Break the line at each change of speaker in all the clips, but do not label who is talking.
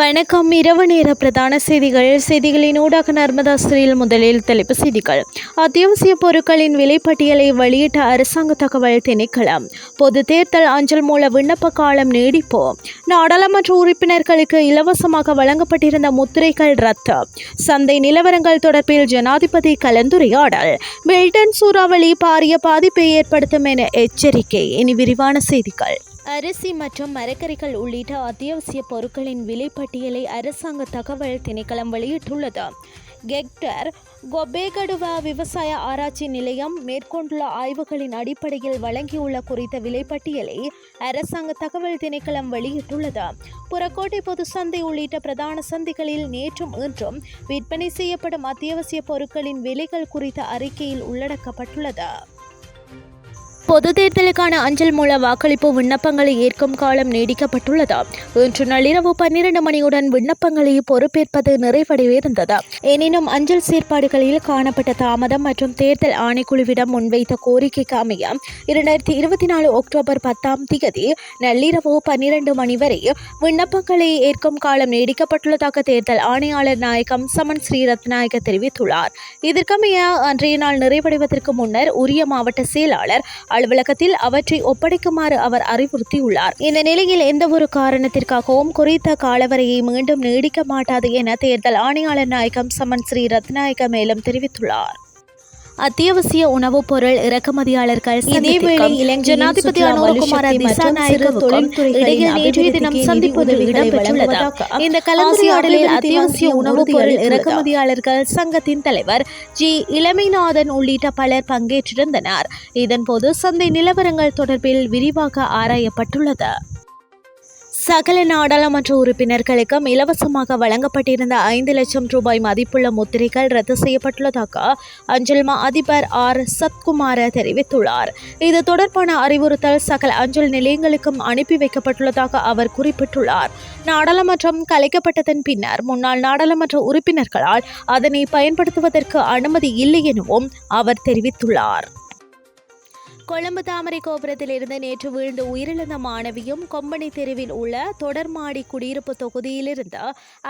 வணக்கம். இரவு நேர பிரதான செய்திகள். செய்திகளின் ஊடாக நர்மதா ஸ்ரீல் முதலில் தலைப்பு செய்திகள். அத்தியாவசிய பொருட்களின் விலைப்பட்டியலை வெளியிட்ட அரசாங்க தகவல் திணைக்களம். பொது தேர்தல் அஞ்சல் மூல விண்ணப்ப காலம் நீடிப்பு நாடாளுமன்ற உறுப்பினர்களுக்கு இலவசமாக வழங்கப்பட்டிருந்த முத்திரைகள் ரத்து. சந்தை நிலவரங்கள் தொடர்பில் ஜனாதிபதி கலந்துரையாடல். மில்டன் சூறாவளி பாரிய பாதிப்பை ஏற்படுத்தும் என எச்சரிக்கை. இனி விரிவான செய்திகள். அரிசி மற்றும் மரக்கறிகள் உள்ளிட்ட அத்தியாவசிய பொருட்களின் விலைப்பட்டியலை அரசாங்க தகவல் திணைக்களம் வெளியிட்டுள்ளது. கெக்டர் கொபேகடுவா விவசாய ஆராய்ச்சி நிலையம் மேற்கொண்டுள்ள ஆய்வுகளின் அடிப்படையில் வழங்கியுள்ள குறித்த விலைப்பட்டியலை அரசாங்க தகவல் திணைக்களம் வெளியிட்டுள்ளது. புறக்கோட்டை பொது சந்தை உள்ளிட்ட பிரதான சந்தைகளில் நேற்றும் இன்றும் விற்பனை செய்யப்படும் அத்தியாவசிய பொருட்களின் விலைகள் குறித்த அறிக்கையில் உள்ளடக்கப்பட்டுள்ளது. பொது தேர்தலுக்கான அஞ்சல் மூல வாக்களிப்பு விண்ணப்பங்களை ஏற்கும் காலம் நீடிக்கப்பட்டுள்ளது. இன்று நள்ளிரவு பன்னிரண்டு மணியுடன் விண்ணப்பங்களை பொறுப்பேற்பது நிறைவடைவிருந்தது எனினும் அஞ்சல் செயற்பாடுகளில் காணப்பட்ட தாமதம் மற்றும் தேர்தல் ஆணைக்குழுவிடம் முன்வைத்த கோரிக்கைக்கு அமைய இரண்டாயிரத்தி இருபத்தி நாலு அக்டோபர் பத்தாம் தேதி நள்ளிரவு பன்னிரண்டு மணி வரை விண்ணப்பங்களை ஏற்கும் காலம் நீடிக்கப்பட்டுள்ளதாக தேர்தல் ஆணையாளர் நாயகம் சமன் ஸ்ரீரத்நாயக தெரிவித்துள்ளார். இதற்கமைய அன்றைய நாள் நிறைவடைவதற்கு முன்னர் உரிய மாவட்ட செயலாளர் அலுவலகத்தில் அவற்றை ஒப்படைக்குமாறு அவர் அறிவுறுத்தியுள்ளார். இந்த நிலையில் எந்த ஒரு காரணத்திற்காகவும் குறித்த காலவரையை மீண்டும் நீடிக்க மாட்டாது என தேர்தல் ஆணையாளர் நாயகம் சமன் ஸ்ரீ ரத்நாயக மேலும் தெரிவித்துள்ளார். அத்தியாவசிய உணவுப் பொருள் இறக்குமதியாளர்கள் இதேவேளை ஜனாதிபதி அனுரகுமார திசாநாயகவுக்கும் இடையில் நேற்றைய தினம் சந்திப்பு இடம்பெற்றுள்ளது இந்த கலந்துரையாடலில் அத்தியாவசிய உணவுப் பொருள் இறக்குமதியாளர்கள் சங்கத்தின் தலைவர் ஜி. இளமைநாதன் உள்ளிட்ட பலர் பங்கேற்றிருந்தனர். இதன்போது சந்தை நிலவரங்கள் தொடர்பில் விரிவாக ஆராயப்பட்டுள்ளது. சகல நாடாளுமன்ற உறுப்பினர்களுக்கும் இலவசமாக வழங்கப்பட்டிருந்த ஐந்து லட்சம் ரூபாய் மதிப்புள்ள முத்திரைகள் ரத்து செய்யப்பட்டுள்ளதாக அஞ்சல் மா அதிபர் ஆர். சத்குமார தெரிவித்துள்ளார். இது தொடர்பான அறிவுறுத்தல் சகல அஞ்சல் நிலையங்களுக்கும் அனுப்பி வைக்கப்பட்டுள்ளதாக அவர் குறிப்பிட்டுள்ளார். நாடாளுமன்றம் கலைக்கப்பட்டதன் பின்னர் முன்னாள் நாடாளுமன்ற உறுப்பினர்களால் அதனை பயன்படுத்துவதற்கு அனுமதி இல்லை எனவும் அவர் தெரிவித்துள்ளார். கொழும்பு தாமரை கோபுரத்திலிருந்து நேற்று வீழ்ந்து உயிரிழந்த மாணவியும் கொம்பனி தெருவில் உள்ள தொடர்மாடி குடியிருப்பு தொகுதியிலிருந்து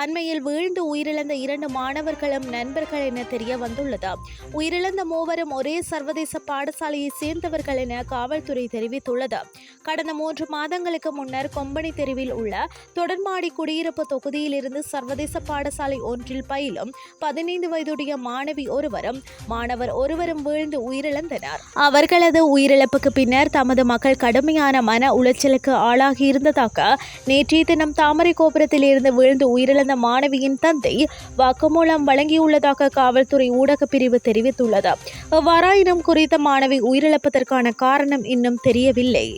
அண்மையில் வீழ்ந்து உயிரிழந்த இரண்டு மாணவர்களும் நண்பர்கள் என தெரிய வந்துள்ளது. உயிரிழந்த மூவரும் ஒரே சர்வதேச பாடசாலையை சேர்ந்தவர்கள் என காவல்துறை தெரிவித்துள்ளது. கடந்த மூன்று மாதங்களுக்கு முன்னர் கொம்பனி தெருவில் உள்ள தொடர்மாடி குடியிருப்பு தொகுதியிலிருந்து சர்வதேச பாடசாலை ஒன்றில் பயிலும் பதினைந்து வயதுடைய மாணவி ஒருவரும் மாணவர் ஒருவரும் வீழ்ந்து உயிரிழந்தனர். அவர்களது உயிர் உயிரிழப்புக்கு பின்னர் தமது மக்கள் கடுமையான மன உளைச்சலுக்கு ஆளாகியிருந்ததாக நேற்றைய தினம் தாமரை கோபுரத்தில் இருந்து வீழ்ந்து உயிரிழந்த மாணவியின் தந்தை வாக்குமூலம் வழங்கியுள்ளதாக காவல்துறை ஊடக பிரிவு தெரிவித்துள்ளது. அவ்வாறாயினும் குறித்த மாணவி உயிரிழப்பதற்கான காரணம் இன்னும் தெரியவில்லை.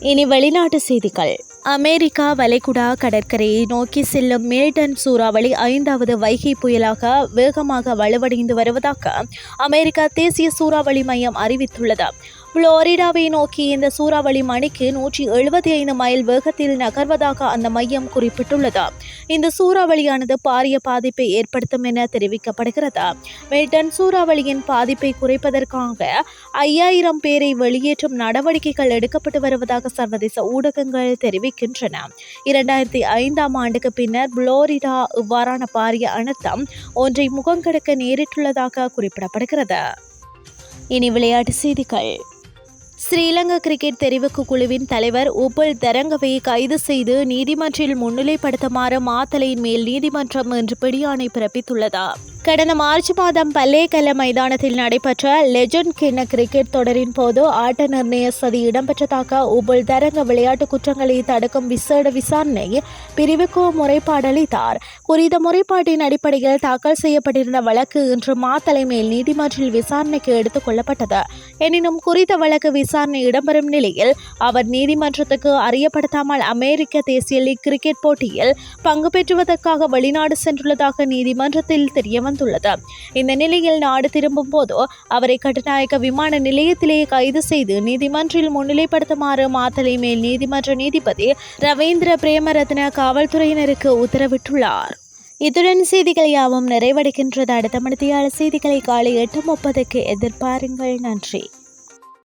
இனி வெளிநாட்டு செய்திகள். அமெரிக்கா வளைகுடா கடற்கரையை நோக்கி செல்லும் மில்டன் சூறாவளி ஐந்தாவது வைகை புயலாக வேகமாக வலுவடைந்து வருவதாக அமெரிக்கா தேசிய சூறாவளி மையம் அறிவித்துள்ளது. புளோரிடாவை நோக்கி இந்த சூறாவளி மணிக்கு நூற்றி எழுபத்தி ஐந்து மைல் வேகத்தில் நகர்வதாக அந்த மையம் குறிப்பிட்டுள்ளது. இந்த சூறாவளியானது பாரிய பாதிப்பை ஏற்படுத்தும் என தெரிவிக்கப்படுகிறது. மெல்டன் சூறாவளியின் பாதிப்பை குறைப்பதற்காக ஐயாயிரம் பேரை வெளியேற்றும் நடவடிக்கைகள் எடுக்கப்பட்டு வருவதாக சர்வதேச ஊடகங்கள் தெரிவிக்கின்றன. இரண்டாயிரத்தி ஐந்தாம் ஆண்டுக்கு பின்னர் புளோரிடா இவ்வாறான பாரிய அனர்த்தம் ஒன்றை முகங்கெடுக்க நேரிட்டுள்ளதாக குறிப்பிடப்படுகிறது. இனி விளையாட்டு செய்திகள். ஸ்ரீலங்கா கிரிக்கெட் தெரிவுக்கு குழுவின் தலைவர் உப்பல் தரங்கவை கைது செய்து நீதிமன்றில் முன்னிலைப்படுத்துமாறு மாத்தலையின் மேல் நீதிமன்றம் இன்று பிடியாணை பிறப்பித்துள்ளது. கடந்த மார்ச் மாதம் பல்லேகல்ல மைதானத்தில் நடைபெற்ற லெஜண்ட் கிண்ண கிரிக்கெட் தொடரின் போது ஆட்ட நிர்ணய சதி இடம்பெற்றதாக உபுல் தரங்க விளையாட்டு குற்றங்களை தடுக்கும் விசேட விசாரணை பிரிவுக்கு முறைப்பாடளித்தார் குறித்த முறைப்பாட்டின் அடிப்படையில் தாக்கல் செய்யப்பட்டிருந்த வழக்கு இன்று மா தலைமையில் நீதிமன்றில் விசாரணைக்கு எடுத்துக் கொள்ளப்பட்டது. எனினும் குறித்த வழக்கு விசாரணை இடம்பெறும் நிலையில் அவர் நீதிமன்றத்துக்கு அறியப்படுத்தாமல் அமெரிக்க தேசிய லீக் கிரிக்கெட் போட்டியில் பங்கு பெற்றுவதற்காக வெளிநாடு சென்றுள்ளதாக நீதிமன்றத்தில் தெரியவந்தது. வந்துள்ளது இந்த நிலையில் நாடு திரும்பும் போது அவரை கட்டுநாயக்க விமான நிலையத்திலேயே கைது செய்து நீதிமன்றில் முன்னிலைப்படுத்துமாறு மாத்தலை மேல் நீதிமன்ற நீதிபதி ரவீந்திர பிரேமரத்ன காவல்துறையினருக்கு உத்தரவிட்டுள்ளார். இத்துடன் செய்திகள் யாவும் நிறைவடைகின்றது. அடுத்த மணித்தியாள செய்திகளை காலை எட்டு முப்பதுக்கு எதிர்பாருங்கள். நன்றி.